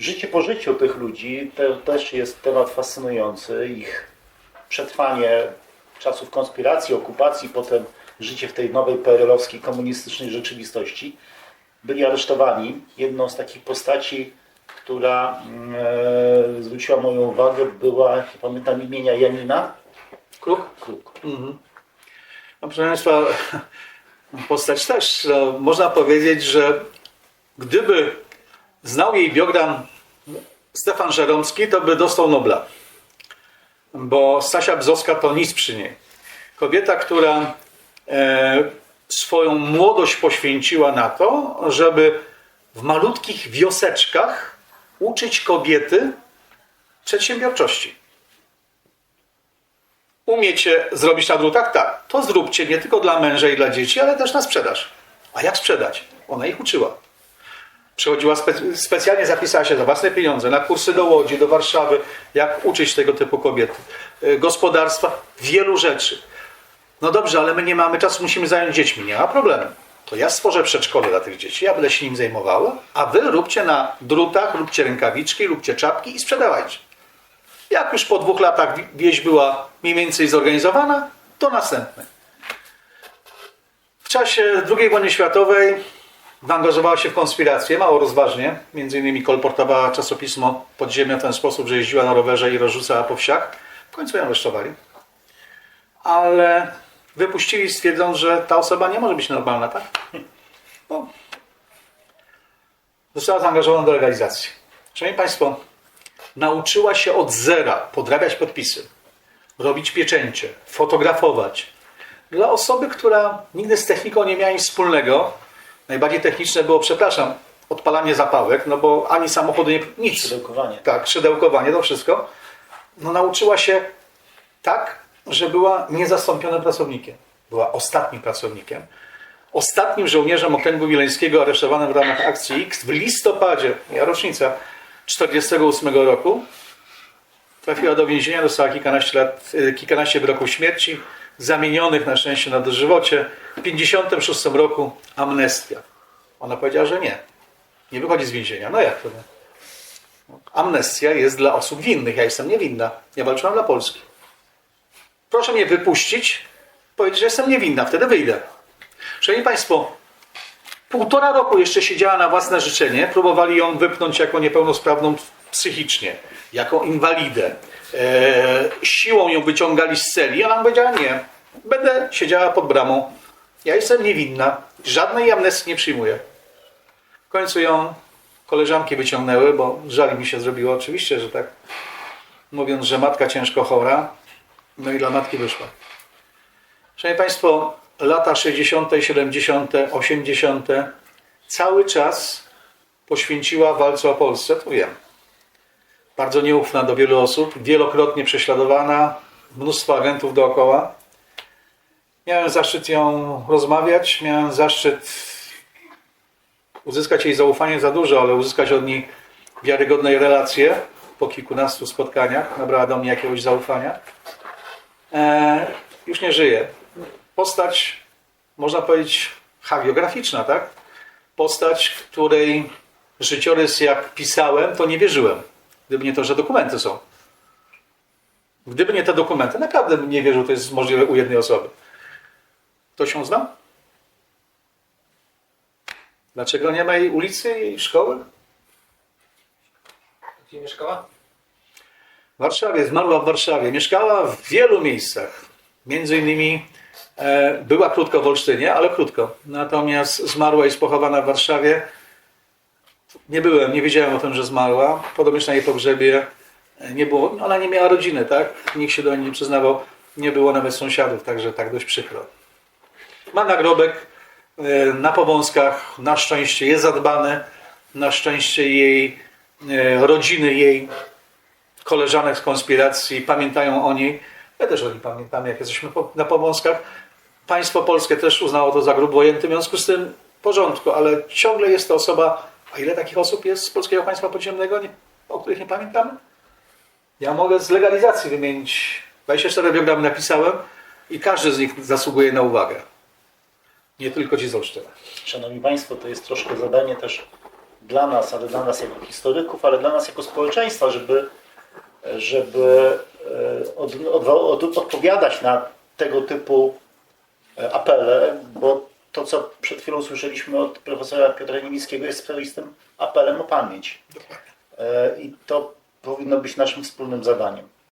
Życie po życiu tych ludzi to też jest temat fascynujący. Ich przetrwanie czasów konspiracji, okupacji, potem życie w tej nowej PRL-owskiej komunistycznej rzeczywistości. Byli aresztowani. Jedną z takich postaci, która mm, e, zwróciła moją uwagę, była, jak pamiętam imienia Janina Kruk? Kruk. No, proszę Państwa, postać też. No, można powiedzieć, że gdyby znał jej biogram Stefan Żeromski, to by dostał Nobla. Bo Stasia Bzowska to nic przy niej. Kobieta, która e, swoją młodość poświęciła na to, żeby w malutkich wioseczkach uczyć kobiety przedsiębiorczości. Umiecie zrobić na drutach? Tak. To zróbcie nie tylko dla męża i dla dzieci, ale też na sprzedaż. A jak sprzedać? Ona ich uczyła. Przychodziła spe- specjalnie, zapisała się za własne pieniądze na kursy do Łodzi, do Warszawy, jak uczyć tego typu kobiety. Y, Gospodarstwa, wielu rzeczy. No dobrze, ale my nie mamy czasu, musimy zająć dziećmi. Nie ma problemu. To ja stworzę przedszkole dla tych dzieci, ja będę się nim zajmowała, a wy róbcie na drutach, róbcie rękawiczki, róbcie czapki i sprzedawajcie. Jak już po dwóch latach wi- wieś była mniej więcej zorganizowana, to następny. W czasie II wojny światowej zaangażowała się w konspirację, mało rozważnie. Między innymi kolportowała czasopismo Podziemia w ten sposób, że jeździła na rowerze i rozrzucała po wsiach. W końcu ją aresztowali. Ale wypuścili stwierdząc, że ta osoba nie może być normalna, tak? Bo została zaangażowana do legalizacji. Szanowni Państwo, nauczyła się od zera podrabiać podpisy, robić pieczęcie, fotografować. Dla osoby, która nigdy z techniką nie miała nic wspólnego, najbardziej techniczne było, przepraszam, odpalanie zapałek, no bo ani samochodu nie... nic. Szydełkowanie. Tak, szydełkowanie, to wszystko. No nauczyła się tak, że była niezastąpionym pracownikiem. Była ostatnim pracownikiem. Ostatnim żołnierzem okręgu wileńskiego aresztowanym w ramach akcji X w listopadzie, ja rocznica 48 roku, trafiła do więzienia, dostała kilkanaście, lat, y, kilkanaście wyroków śmierci, zamienionych na szczęście na dożywocie. W 56 roku amnestia. Ona powiedziała, że nie. Nie wychodzi z więzienia. No jak to nie? Amnestia jest dla osób winnych. Ja jestem niewinna. Ja walczyłam dla Polski. Proszę mnie wypuścić, powiedzieć, że jestem niewinna, wtedy wyjdę. Szanowni Państwo, półtora roku jeszcze siedziała na własne życzenie. Próbowali ją wypchnąć jako niepełnosprawną psychicznie, jako inwalidę. E, siłą ją wyciągali z celi, a ona powiedziała nie. Będę siedziała pod bramą. Ja jestem niewinna. Żadnej amnestii nie przyjmuję. W końcu ją koleżanki wyciągnęły, bo żal mi się zrobiło oczywiście, że tak mówiąc, że matka ciężko chora, no i dla matki wyszła. Szanowni Państwo, lata 60., 70., 80. cały czas poświęciła walce o Polsce, to wiem. Bardzo nieufna do wielu osób, wielokrotnie prześladowana, mnóstwo agentów dookoła. Miałem zaszczyt ją rozmawiać, miałem zaszczyt uzyskać jej zaufanie za dużo, ale uzyskać od niej wiarygodnej relacje po kilkunastu spotkaniach. Nabrała do mnie jakiegoś zaufania. E, już nie żyje. Postać, można powiedzieć, hagiograficzna, tak? Postać, której życiorys jak pisałem, to nie wierzyłem. Gdyby nie to, że dokumenty są. Gdyby nie te dokumenty, naprawdę bym nie wierzył, to jest możliwe u jednej osoby. Ktoś ją zna? Dlaczego nie ma jej ulicy i szkoły? Gdzie mieszkała? W Warszawie, zmarła w Warszawie. Mieszkała w wielu miejscach. Między innymi e, była krótko w Olsztynie, ale krótko. Natomiast zmarła i jest pochowana w Warszawie. Nie byłem, nie wiedziałem o tym, że zmarła. Podobnież na jej pogrzebie e, nie było. Ona nie miała rodziny, tak? Nikt się do niej nie przyznawał. Nie było nawet sąsiadów, także tak dość przykro. Ma nagrobek e, na Powązkach. Na szczęście jest zadbany. Na szczęście jej e, rodziny, jej koleżanek z konspiracji pamiętają o niej. My też o niej pamiętamy, jak jesteśmy na Powązkach. Państwo polskie też uznało to za grób wojenny, w związku z tym w porządku, ale ciągle jest to osoba, a ile takich osób jest z polskiego państwa podziemnego, o których nie pamiętamy? Ja mogę z legalizacji wymienić 24 biogramy napisałem i każdy z nich zasługuje na uwagę. Nie tylko ci z Olsztyna. Szanowni Państwo, to jest troszkę zadanie też dla nas, ale dla nas jako historyków, ale dla nas jako społeczeństwa, żeby, żeby e, od, od, od, odpowiadać na tego typu e, apele, to, co przed chwilą słyszeliśmy od profesora Piotra Niemickiego, jest swoistym apelem o pamięć. E, I to powinno być naszym wspólnym zadaniem.